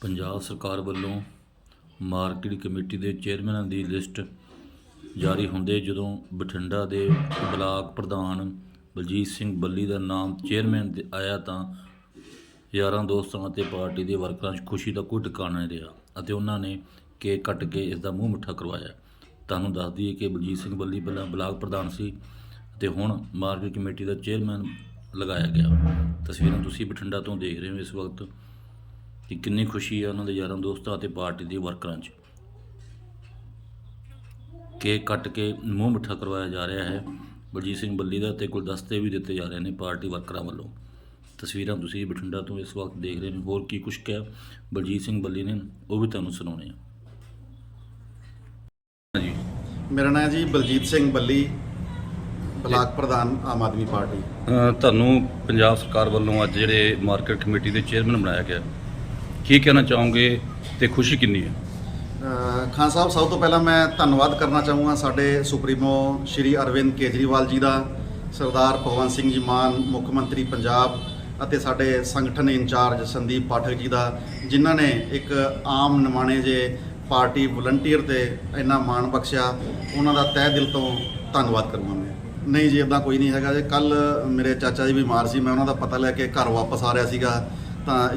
ਪੰਜਾਬ ਸਰਕਾਰ ਵੱਲੋਂ market committee ਦੇ ਚੇਅਰਮੈਨਾਂ ਦੀ ਲਿਸਟ ਜਾਰੀ ਹੁੰਦੇ ਜਦੋਂ ਬਠਿੰਡਾ ਦੇ ਬਲਾਕ ਪ੍ਰਧਾਨ ਬਲਜੀਤ ਸਿੰਘ ਬੱਲੀ ਦਾ ਨਾਮ ਚੇਅਰਮੈਨ ਤੇ ਆਇਆ ਤਾਂ ਯਾਰਾਂ ਦੋਸਤਾਂ ਅਤੇ ਪਾਰਟੀ ਦੇ ਵਰਕਰਾਂ 'ਚ ਖੁਸ਼ੀ ਦਾ ਕੋਈ ਟਿਕਾਣਾ ਨਹੀਂ ਰਿਹਾ ਅਤੇ ਉਹਨਾਂ ਨੇ ਕੇਕ ਕੱਟ ਕੇ ਇਸ ਦਾ ਮੂੰਹ ਮਿੱਠਾ ਕਰਵਾਇਆ। ਤੁਹਾਨੂੰ ਦੱਸ ਦਈਏ ਕਿ ਬਲਜੀਤ ਸਿੰਘ ਬੱਲੀ ਪਹਿਲਾਂ ਬਲਾਕ ਪ੍ਰਧਾਨ ਸੀ ਤੇ ਹੁਣ ਮਾਰਕੀਟ ਕਮੇਟੀ ਦਾ ਚੇਅਰਮੈਨ ਲਗਾਇਆ ਗਿਆ। ਤਸਵੀਰਾਂ ਤੁਸੀਂ ਬਠਿੰਡਾ ਤੋਂ ਦੇਖ ਰਹੇ ਹੋ ਇਸ ਵਕਤ। ਕਿ ਕਿੰਨੀ ਖੁਸ਼ੀ ਹੈ ਉਹਨਾਂ ਦੇ ਯਾਰਾਂ ਦੋਸਤਾਂ ਅਤੇ ਪਾਰਟੀ ਦੇ ਵਰਕਰਾਂ 'ਚ। ਕੇਕ ਕੱਟ ਕੇ ਮੂੰਹ ਮਿੱਠਾ ਕਰਵਾਇਆ ਜਾ ਰਿਹਾ ਹੈ। ਬਲਜੀਤ ਸਿੰਘ ਬੱਲੀ ਦਾ ਤੇ ਗੁਲਦਸਤੇ ਵੀ ਦਿੱਤੇ ਜਾ ਰਹੇ ਨੇ ਪਾਰਟੀ ਵਰਕਰਾਂ ਵੱਲੋਂ। ਤਸਵੀਰਾਂ ਤੁਸੀਂ ਬਠਿੰਡਾ ਤੋਂ ਇਸ ਵਕਤ ਦੇਖ ਰਹੇ ਹੋ ਹੋਰ ਕੀ ਕੁਛ ਕਿਹਾ ਬਲਜੀਤ ਸਿੰਘ ਬੱਲੀ ਨੇ ਉਹ ਵੀ ਤੁਹਾਨੂੰ ਸੁਣਾਉਣੇ ਆ ਜੀ ਮੇਰਾ ਨਾਮ ਜੀ ਬਲਜੀਤ ਸਿੰਘ ਬੱਲੀ ਬਲਾਕ ਪ੍ਰਧਾਨ ਆਮ ਆਦਮੀ ਪਾਰਟੀ। ਤੁਹਾਨੂੰ ਪੰਜਾਬ ਸਰਕਾਰ ਵੱਲੋਂ ਅੱਜ ਜਿਹੜੇ ਮਾਰਕੀਟ ਕਮੇਟੀ ਦੇ ਚੇਅਰਮੈਨ ਬਣਾਇਆ ਗਿਆ। ਕੀ ਕਹਿਣਾ ਚਾਹੋਗੇ ਤੇ ਖੁਸ਼ੀ ਕਿੰਨੀ ਹੈ? ਖਾਨ ਸਾਹਿਬ, ਸਭ ਤੋਂ ਪਹਿਲਾਂ ਮੈਂ ਧੰਨਵਾਦ ਕਰਨਾ ਚਾਹੂੰਗਾ ਸਾਡੇ ਸੁਪਰੀਮੋ ਸ਼੍ਰੀ ਅਰਵਿੰਦ ਕੇਜਰੀਵਾਲ ਜੀ ਦਾ, ਸਰਦਾਰ ਭਗਵੰਤ ਸਿੰਘ ਜੀ ਮਾਨ, ਮੁੱਖ ਮੰਤਰੀ ਪੰਜਾਬ ਅਤੇ ਸਾਡੇ ਸੰਗਠਨ ਇੰਚਾਰਜ ਸੰਦੀਪ ਪਾਠਕ ਜੀ ਦਾ, ਜਿਨ੍ਹਾਂ ਨੇ ਇੱਕ ਆਮ ਨਿਮਾਣੇ ਜੇ ਪਾਰਟੀ ਵਲੰਟੀਅਰ ਤੇ ਇੰਨਾ ਮਾਣ ਬਖਸ਼ਿਆ, ਉਹਨਾਂ ਦਾ ਤਹਿ ਦਿਲ ਤੋਂ ਧੰਨਵਾਦ ਕਰੂੰਗਾ ਮੈਂ। ਨਹੀਂ ਜੀ ਇਦਾਂ ਕੋਈ ਨਹੀਂ ਹੈਗਾ ਜੇ। ਕੱਲ ਮੇਰੇ ਚਾਚਾ ਜੀ ਬਿਮਾਰ ਸੀ, ਮੈਂ ਉਹਨਾਂ ਦਾ ਪਤਾ ਲੈ ਕੇ ਘਰ ਵਾਪਸ ਆ ਰਿਹਾ ਸੀਗਾ।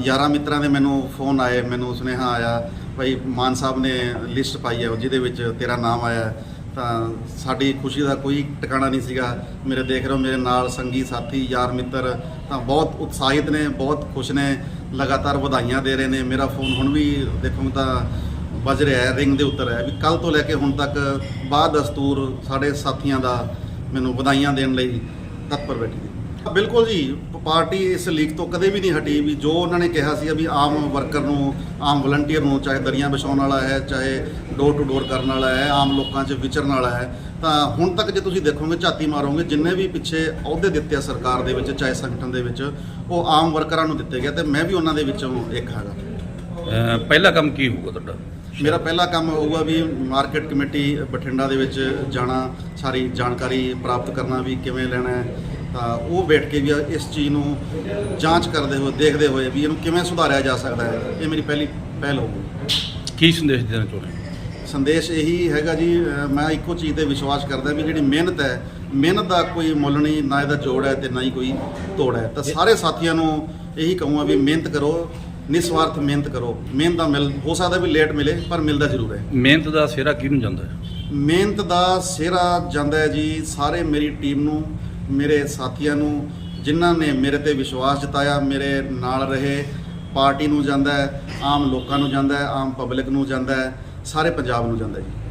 ਯਾਰਾਂ ਮਿੱਤਰਾਂ ਦੇ ਮੈਨੂੰ ਫੋਨ ਆਏ, ਮੈਨੂੰ ਸੁਨੇਹਾ ਆਇਆ ਭਾਈ ਮਾਨ ਸਾਹਿਬ ਨੇ ਲਿਸਟ ਪਾਈ ਹੈ ਜਿਹਦੇ ਵਿੱਚ ਤੇਰਾ ਨਾਮ ਆਇਆ। ਤਾਂ ਸਾਡੀ ਖੁਸ਼ੀ ਦਾ ਕੋਈ ਟਿਕਾਣਾ ਨਹੀਂ ਸੀਗਾ। ਮੇਰੇ ਦੇਖ ਰਹੇ ਹੋ, ਮੇਰੇ ਨਾਲ ਸੰਗੀ ਸਾਥੀ, ਯਾਰ ਮਿੱਤਰ ਤਾਂ ਬਹੁਤ ਉਤਸ਼ਾਹਿਤ ਨੇ, ਬਹੁਤ ਖੁਸ਼ ਨੇ, ਲਗਾਤਾਰ ਵਧਾਈਆਂ ਦੇ ਰਹੇ ਨੇ। ਮੇਰਾ ਫੋਨ ਹੁਣ ਵੀ ਦੇਖੋ, ਤਾਂ ਵੱਜ ਰਿਹਾ ਹੈ ਰਿੰਗ ਦੇ ਉੱਤਰ ਹੈ। ਵੀ ਕੱਲ ਤੋਂ ਲੈ ਕੇ ਹੁਣ ਤੱਕ ਬਾਅਦ ਦਸਤੂਰ ਸਾਡੇ ਸਾਥੀਆਂ ਦਾ ਮੈਨੂੰ ਵਧਾਈਆਂ ਦੇਣ ਲਈ ਤਤਪਰ ਬੈਠੀ ਬਿਲਕੁਲ ਜੀ ਪਾਰਟੀ ਇਸ ਲੀਕ ਤੋਂ ਕਦੇ ਵੀ ਨਹੀਂ ਹਟੀ ਵੀ ਜੋ ਉਹਨਾਂ ਨੇ ਕਿਹਾ ਸੀ ਵੀ ਆਮ ਵਰਕਰ ਨੂੰ ਆਮ ਵਲੰਟੀਅਰ ਨੂੰ ਚਾਹੇ ਦਰੀਆਂ ਵਿਛਾਉਣ ਵਾਲਾ ਹੈ ਚਾਹੇ ਡੋਰ ਟੂ ਡੋਰ ਕਰਨ ਵਾਲਾ ਹੈ ਆਮ ਲੋਕਾਂ 'ਚ ਵਿਚਰਨ ਵਾਲਾ ਹੈ ਤਾਂ ਹੁਣ ਤੱਕ ਜੇ ਤੁਸੀਂ ਦੇਖੋਗੇ ਝਾਤੀ ਮਾਰੋਗੇ ਜਿੰਨੇ ਵੀ ਪਿੱਛੇ ਅਹੁਦੇ ਦਿੱਤੇ ਆ ਸਰਕਾਰ ਦੇ ਵਿੱਚ ਚਾਹੇ ਸੰਗਠਨ ਦੇ ਵਿੱਚ ਉਹ ਆਮ ਵਰਕਰਾਂ ਨੂੰ ਦਿੱਤੇ ਗਏ ਤੇ ਮੈਂ ਵੀ ਉਹਨਾਂ ਦੇ ਵਿੱਚੋਂ ਇੱਕ ਹੈਗਾ। ਪਹਿਲਾ ਕੰਮ ਕੀ ਹੋਊਗਾ ਤੁਹਾਡਾ? ਮੇਰਾ ਪਹਿਲਾ ਕੰਮ ਹੋਊਗਾ ਵੀ ਮਾਰਕੀਟ ਕਮੇਟੀ ਬਠਿੰਡਾ ਦੇ ਵਿੱਚ ਜਾਣਾ ਸਾਰੀ ਜਾਣਕਾਰੀ ਪ੍ਰਾਪਤ ਕਰਨਾ ਵੀ ਕਿਵੇਂ ਲੈਣਾ ਹੈ। ਤਾਂ ਉਹ ਬੈਠ ਕੇ ਵੀ ਇਸ ਚੀਜ਼ ਨੂੰ ਜਾਂਚ ਕਰਦੇ ਹੋਏ ਦੇਖਦੇ ਹੋਏ ਵੀ ਇਹਨੂੰ ਕਿਵੇਂ ਸੁਧਾਰਿਆ ਜਾ ਸਕਦਾ ਹੈ ਇਹ ਮੇਰੀ ਪਹਿਲੀ ਪਹਿਲ ਹੋਊਗੀ। ਕੀ ਸੰਦੇਸ਼ ਦੇਣਾ ਚਾਹੁੰਦੇ? ਸੰਦੇਸ਼ ਇਹੀ ਹੈਗਾ ਜੀ ਮੈਂ ਇੱਕੋ ਚੀਜ਼ ਤੇ ਵਿਸ਼ਵਾਸ ਕਰਦਾ ਵੀ ਜਿਹੜੀ ਮਿਹਨਤ ਹੈ ਮਿਹਨਤ ਦਾ ਕੋਈ ਮੁੱਲ ਨਹੀਂ ਨਾ ਇਹਦਾ ਜੋੜ ਹੈ ਤੇ ਨਾ ਹੀ ਕੋਈ ਤੋੜ ਹੈ। ਤਾਂ ਸਾਰੇ ਸਾਥੀਆਂ ਨੂੰ ਇਹੀ ਕਹੂੰਗਾ ਵੀ ਮਿਹਨਤ ਕਰੋ ਨਿਸਵਾਰਥ ਮਿਹਨਤ ਕਰੋ। ਮਿਹਨਤ ਦਾ ਮਿਲ ਹੋ ਸਕਦਾ ਵੀ ਲੇਟ ਮਿਲੇ ਪਰ ਮਿਲਦਾ ਜ਼ਰੂਰ ਹੈ। ਮਿਹਨਤ ਦਾ ਸਿਹਰਾ ਕਿਹਨੂੰ ਜਾਂਦਾ ਹੈ? ਮਿਹਨਤ ਦਾ ਸਿਹਰਾ ਜਾਂਦਾ ਹੈ ਜੀ ਸਾਰੇ ਮੇਰੀ ਟੀਮ ਨੂੰ ਮੇਰੇ ਸਾਥੀਆਂ ਨੂੰ, ਜਿਨ੍ਹਾਂ ਨੇ ਮੇਰੇ ਤੇ ਵਿਸ਼ਵਾਸ ਜਤਾਇਆ, ਮੇਰੇ ਨਾਲ ਰਹੇ ਪਾਰਟੀ ਨੂੰ ਜਾਂਦਾ ਹੈ, ਆਮ ਲੋਕਾਂ ਨੂੰ ਜਾਂਦਾ ਹੈ, ਆਮ ਪਬਲਿਕ ਨੂੰ ਜਾਂਦਾ ਹੈ, ਸਾਰੇ ਪੰਜਾਬ ਨੂੰ ਜਾਂਦਾ ਹੈ ਜੀ।